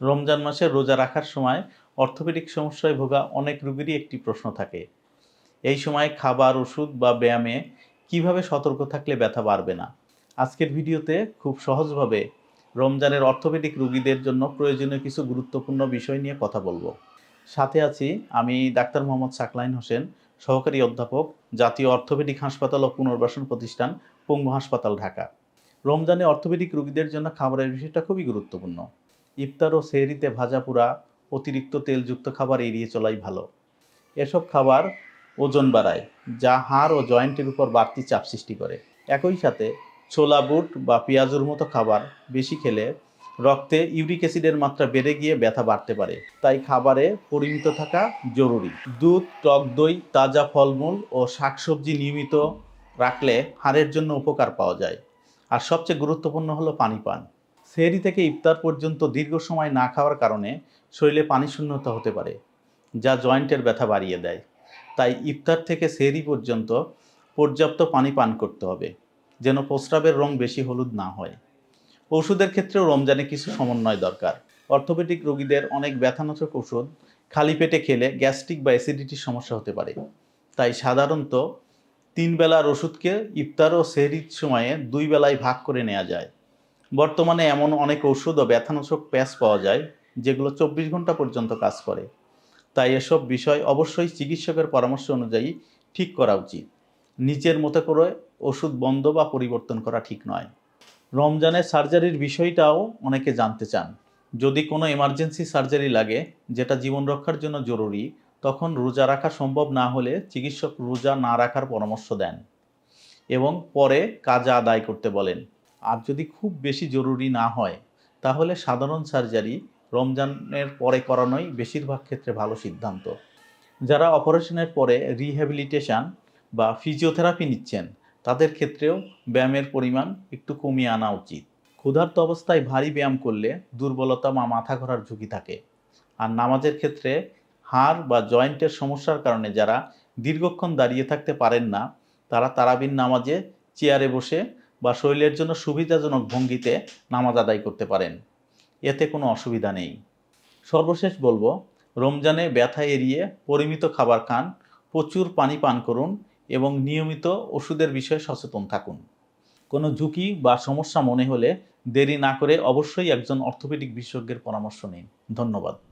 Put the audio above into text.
রমজান মাসে রোজা রাখার সময় অর্থোপেডিক সমস্যায় ভোগা অনেক রোগীরই একটি প্রশ্ন থাকে। এই সময় খাবার, ওষুধ বা ব্যায়ামে কীভাবে সতর্ক থাকলে ব্যথা বাড়বে না? আজকের ভিডিওতে খুব সহজভাবে রমজানের অর্থোপেডিক রোগীদের জন্য প্রয়োজনীয় কিছু গুরুত্বপূর্ণ বিষয় নিয়ে কথা বলব। সাথে আছি আমি ডাক্তার মোহাম্মদ সাকলাইন হোসেন, সহকারী অধ্যাপক, জাতীয় অর্থোপেডিক হাসপাতাল ও পুনর্বাসন প্রতিষ্ঠান, পঙ্গু হাসপাতাল, ঢাকা। রমজানে অর্থোপেডিক রোগীদের জন্য খাবারের বিষয়টা খুবই গুরুত্বপূর্ণ। ইফতার ও সেহরিতে ভাজা পোড়া, অতিরিক্ত তেলযুক্ত খাবার এড়িয়ে চলাই ভালো। এসব খাবার ওজন বাড়ায়, যা হাড় ও জয়েন্টের উপর বাড়তি চাপ সৃষ্টি করে। একই সাথে ছোলা বুট বা পেঁয়াজুর মতো খাবার বেশি খেলে রক্তে ইউরিক অ্যাসিডের মাত্রা বেড়ে গিয়ে ব্যথা বাড়তে পারে। তাই খাবারে পরিমিত থাকা জরুরি। দুধ, টক দই, তাজা ফলমূল ও শাকসবজি নিয়মিত রাখলে হাড়ের জন্য উপকার পাওয়া যায়। আর সবচেয়ে গুরুত্বপূর্ণ হলো পানি পান। সেহরি থেকে ইফতার পর্যন্ত দীর্ঘ সময় না খাওয়ার কারণে শরীরে পানি শূন্যতা হতে পারে, যা জয়েন্টের ব্যথা বাড়িয়ে দেয়। তাই ইফতার থেকে সেহরি পর্যন্ত পর্যাপ্ত পানি পান করতে হবে, যেন প্রস্রাবের রং বেশি হলুদ না হয়। ওষুধের ক্ষেত্রেও রমজানে কিছু সমন্বয় দরকার। অর্থোপেডিক রোগীদের অনেক ব্যথানাশক ওষুধ খালি পেটে খেলে গ্যাস্ট্রিক বা অ্যাসিডিটির সমস্যা হতে পারে। তাই সাধারণত তিন বেলার ওষুধকে ইফতার ও সেহরির সময়ে দুই বেলায় ভাগ করে নেওয়া যায়। বর্তমানে এমন অনেক ওষুধ ও ব্যথানাশক প্যাচ পাওয়া যায়, যেগুলো চব্বিশ ঘণ্টা পর্যন্ত কাজ করে। তাই এসব বিষয় অবশ্যই চিকিৎসকের পরামর্শ অনুযায়ী ঠিক করা উচিত। নিজের মতো করে ওষুধ বন্ধ বা পরিবর্তন করা ঠিক নয়। রমজানের সার্জারির বিষয়টাও অনেকে জানতে চান। যদি কোনো এমার্জেন্সি সার্জারি লাগে, যেটা জীবন রক্ষার জন্য জরুরি, তখন রোজা রাখা সম্ভব না হলে চিকিৎসক রোজা না রাখার পরামর্শ দেন এবং পরে কাজা আদায় করতে বলেন। আর যদি খুব বেশি জরুরি না হয়, তাহলে সাধারণ সার্জারি রমজানের পরে করানোই বেশিরভাগ ক্ষেত্রে ভালো সিদ্ধান্ত। যারা অপারেশনের পরে রিহ্যাবিলিটেশন বা ফিজিওথেরাপি নিচ্ছেন, তাদের ক্ষেত্রেও ব্যায়ামের পরিমাণ একটু কমিয়ে আনা উচিত। ক্ষুধার্ত অবস্থায় ভারী ব্যায়াম করলে দুর্বলতা বা মাথা ঘোরার ঝুঁকি থাকে। আর নামাজের ক্ষেত্রে হাড় বা জয়েন্টের সমস্যার কারণে যারা দীর্ঘক্ষণ দাঁড়িয়ে থাকতে পারেন না, তারা তারাবিন নামাজে চেয়ারে বসে বা শরীরের জন্য সুবিধাজনক ভঙ্গিতে নামাজ আদায় করতে পারেন। এতে কোনো অসুবিধা নেই। সর্বশেষ বলব, রমজানে ব্যথা এড়িয়ে পরিমিত খাবার খান, প্রচুর পানি পান করুন এবং নিয়মিত ওষুধের বিষয়ে সচেতন থাকুন। কোনো ঝুঁকি বা সমস্যা মনে হলে দেরি না করে অবশ্যই একজন অর্থোপেডিক বিশেষজ্ঞের পরামর্শ নিন। ধন্যবাদ।